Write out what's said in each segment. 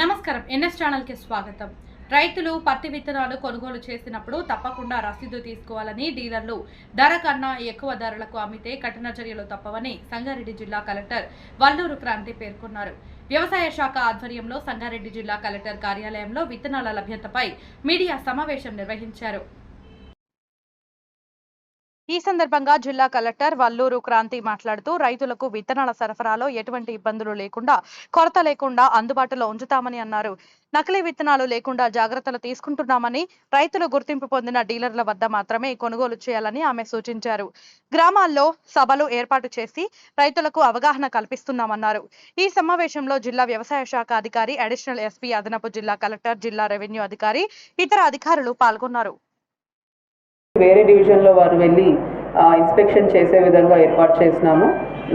నమస్కారం. ఎన్ఎస్ ఛానల్కి స్వాగతం. రైతులు పత్తి విత్తనాలు కొనుగోలు చేసినప్పుడు తప్పకుండా రసీదు తీసుకోవాలని డీలర్లు ధర కన్నా ఎక్కువ ధరలకు అమ్మితే కఠిన చర్యలు తప్పవని సంగారెడ్డి జిల్లా కలెక్టర్ వల్లూరు క్రాంతి పేర్కొన్నారు. వ్యవసాయ శాఖ ఆధ్వర్యంలో సంగారెడ్డి జిల్లా కలెక్టర్ కార్యాలయంలో విత్తనాల లభ్యతపై మీడియా సమావేశం నిర్వహించారు. ఈ సందర్భంగా జిల్లా కలెక్టర్ వల్లూరు క్రాంతి మాట్లాడుతూ రైతులకు విత్తనాల సరఫరాలో ఎటువంటి ఇబ్బందులు లేకుండా కొరత లేకుండా అందుబాటులో ఉంచుతామని అన్నారు. నకిలీ విత్తనాలు లేకుండా జాగ్రత్తలు తీసుకుంటున్నామని రైతులు గుర్తింపు పొందిన డీలర్ల వద్ద మాత్రమే కొనుగోలు చేయాలని ఆమె సూచించారు. గ్రామాల్లో సభలు ఏర్పాటు చేసి రైతులకు అవగాహన కల్పిస్తున్నామన్నారు. ఈ సమావేశంలో జిల్లా వ్యవసాయ శాఖ అధికారి అడిషనల్ ఎస్పీ అదనపు జిల్లా కలెక్టర్ జిల్లా రెవెన్యూ అధికారి ఇతర అధికారులు పాల్గొన్నారు. వేరే డివిజన్లో వారు వెళ్ళి ఇన్స్పెక్షన్ చేసే విధంగా ఏర్పాటు చేసినాము.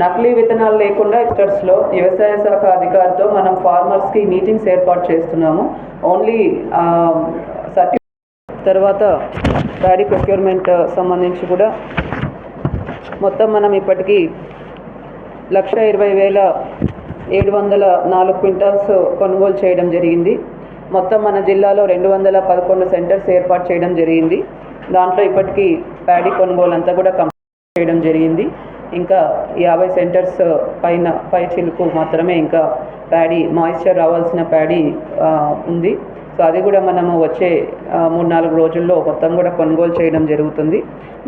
నకిలీ విత్తనాలు లేకుండా ఎక్స్టర్స్లో వ్యవసాయ శాఖ అధికారితో మనం ఫార్మర్స్కి మీటింగ్స్ ఏర్పాటు చేస్తున్నాము. ఓన్లీ సర్టి తర్వాత ప్యాడీ ప్రొక్యూర్మెంట్ సంబంధించి కూడా మొత్తం మనం ఇప్పటికీ లక్ష ఇరవై వేల ఏడు వందల నాలుగు క్వింటాల్స్ కొనుగోలు చేయడం జరిగింది. మొత్తం మన జిల్లాలో రెండు వందల పదకొండు సెంటర్స్ ఏర్పాటు చేయడం జరిగింది. దాంట్లో ఇప్పటికీ ప్యాడీ కొనుగోలు అంతా కూడా కంప్లీట్ చేయడం జరిగింది. ఇంకా యాభై సెంటర్స్ పైన పై చిలుకు మాత్రమే ఇంకా ప్యాడీ మాయిశ్చర్ రావాల్సిన ప్యాడీ ఉంది. సో అది కూడా మనము వచ్చే మూడు నాలుగు రోజుల్లో మొత్తం కూడా కొనుగోలు చేయడం జరుగుతుంది.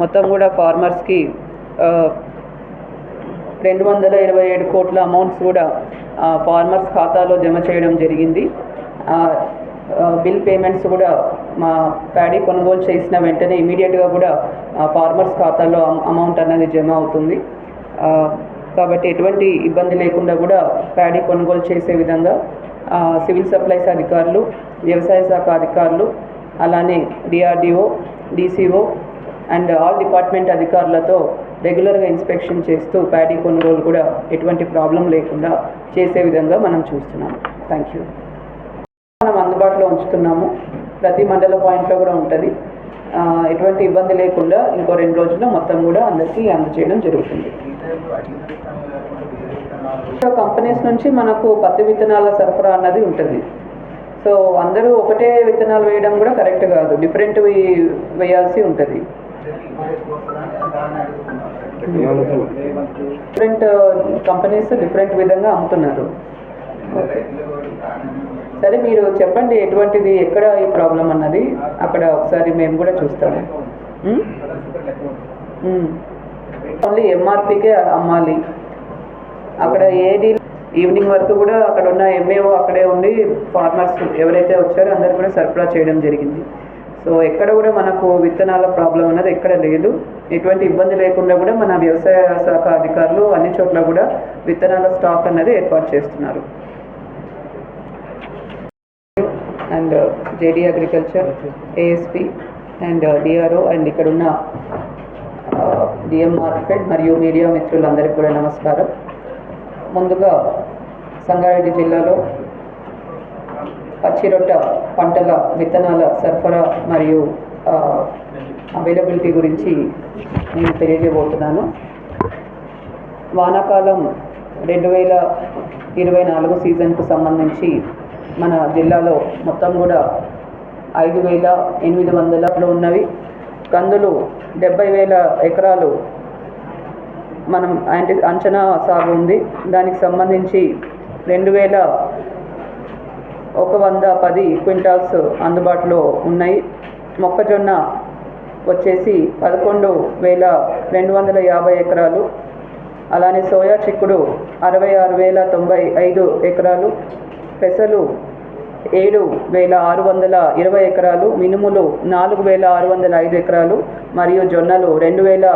మొత్తం కూడా ఫార్మర్స్కి రెండు వందల ఇరవై ఏడు కోట్ల అమౌంట్స్ కూడా ఫార్మర్స్ ఖాతాలో జమ చేయడం జరిగింది. బిల్ పేమెంట్స్ కూడా మా ప్యాడీ కొనుగోలు చేసిన వెంటనే ఇమీడియట్గా కూడా ఫార్మర్స్ ఖాతాలో అమ- అమౌంట్ అనేది జమ అవుతుంది. కాబట్టి ఎటువంటి ఇబ్బంది లేకుండా కూడా ప్యాడీ కొనుగోలు చేసే విధంగా సివిల్ సప్లైస్ అధికారులు వ్యవసాయ శాఖ అధికారులు అలానే DRDO DCO and all department అధికారులతో రెగ్యులర్గా ఇన్స్పెక్షన్ చేస్తూ ప్యాడీ కొనుగోలు కూడా ఎటువంటి ప్రాబ్లం లేకుండా చేసే విధంగా మనం చూస్తున్నాము థ్యాంక్ యూ మనం అందుబాటులో ఉంచుతున్నాము. ప్రతి మండల పాయింట్లో కూడా ఉంటుంది. ఎటువంటి ఇబ్బంది లేకుండా ఇంకో రెండు రోజుల్లో మొత్తం కూడా అందరికీ అందచేయడం జరుగుతుంది. కంపెనీస్ నుంచి మనకు పత్తి విత్తనాల సరఫరా అన్నది ఉంటుంది. సో అందరూ ఒకటే విత్తనాలు వేయడం కూడా కరెక్ట్ కాదు. డిఫరెంట్ వేయాల్సి ఉంటుంది. డిఫరెంట్ కంపెనీస్ డిఫరెంట్ విధంగా అమ్ముతున్నారు. సరే మీరు చెప్పండి ఎటువంటిది ఎక్కడ ఈ ప్రాబ్లం అన్నది. అక్కడ ఒకసారి మేము కూడా చూస్తాము. ఓన్లీ ఎంఆర్పికే అమ్మాలి. అక్కడ ఏది ఈవినింగ్ వరకు కూడా అక్కడ ఉన్న ఎంఏఓ అక్కడే ఉండి ఫార్మర్స్ ఎవరైతే వచ్చారో అందరు కూడా సరఫరా చేయడం జరిగింది. సో ఎక్కడ కూడా మనకు విత్తనాల ప్రాబ్లం అన్నది ఎక్కడ లేదు. ఎటువంటి ఇబ్బంది లేకుండా కూడా మన వ్యవసాయ శాఖ అధికారులు అన్ని చోట్ల కూడా విత్తనాల స్టాక్ అన్నది ఏర్పాటు చేస్తున్నారు. And JD agriculture ASP and uh, DRO and ఇక్కడ ఉన్న డిఎం uh, మార్కెట్ మరియు మీడియా మిత్రులందరికీ కూడా నమస్కారం. ముందుగా సంగారెడ్డి జిల్లాలో పచ్చిరొట్ట పంటల విత్తనాల సరఫరా మరియు uh, అవైలబిలిటీ గురించి నేను తెలియజేయబోతున్నాను. వానాకాలం రెండు వేల ఇరవై నాలుగు సీజన్కు సంబంధించి మన జిల్లాలో మొత్తం కూడా ఐదు వేల ఎనిమిది వందలలో ఉన్నవి. కందులు డెబ్బై వేల ఎకరాలు మనం అంటే అంచనా సాగు ఉంది. దానికి సంబంధించి రెండు వేల ఒక వంద పది క్వింటాల్స్ అందుబాటులో ఉన్నాయి. మొక్కజొన్న వచ్చేసి పదకొండు వేల రెండు వందల యాభై ఎకరాలు. అలానే సోయా చిక్కుడు అరవై ఆరు వేల తొంభై ఐదు ఎకరాలు. పెసలు ఏడు వేల ఆరు వందల ఇరవై ఎకరాలు మినుములు నాలుగు వేల ఆరు వందల ఐదు ఎకరాలు మరియు జొన్నలు రెండు వేల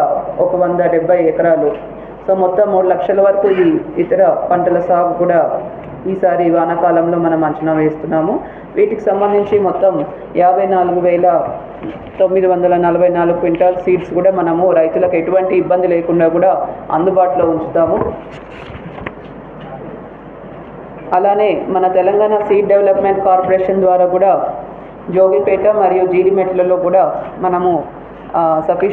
ఒక వంద డెబ్బై ఎకరాలు. సో మొత్తం మూడు లక్షల వరకు ఈ ఇతర పంటల సాగు కూడా ఈసారి వానాకాలంలో మనం అంచనా వేస్తున్నాము. వీటికి సంబంధించి మొత్తం యాభై నాలుగు వేల తొమ్మిది వందల నలభై నాలుగు క్వింటాల్ సీడ్స్ కూడా మనము రైతులకు ఎటువంటి ఇబ్బంది లేకుండా కూడా అందుబాటులో ఉంచుతాము. అలానే మన తెలంగాణ సీడ్ డెవలప్మెంట్ కార్పొరేషన్ ద్వారా కూడా జోగిపేట మరియు జీడిమెట్లలో కూడా మనము సఫిషియెంట్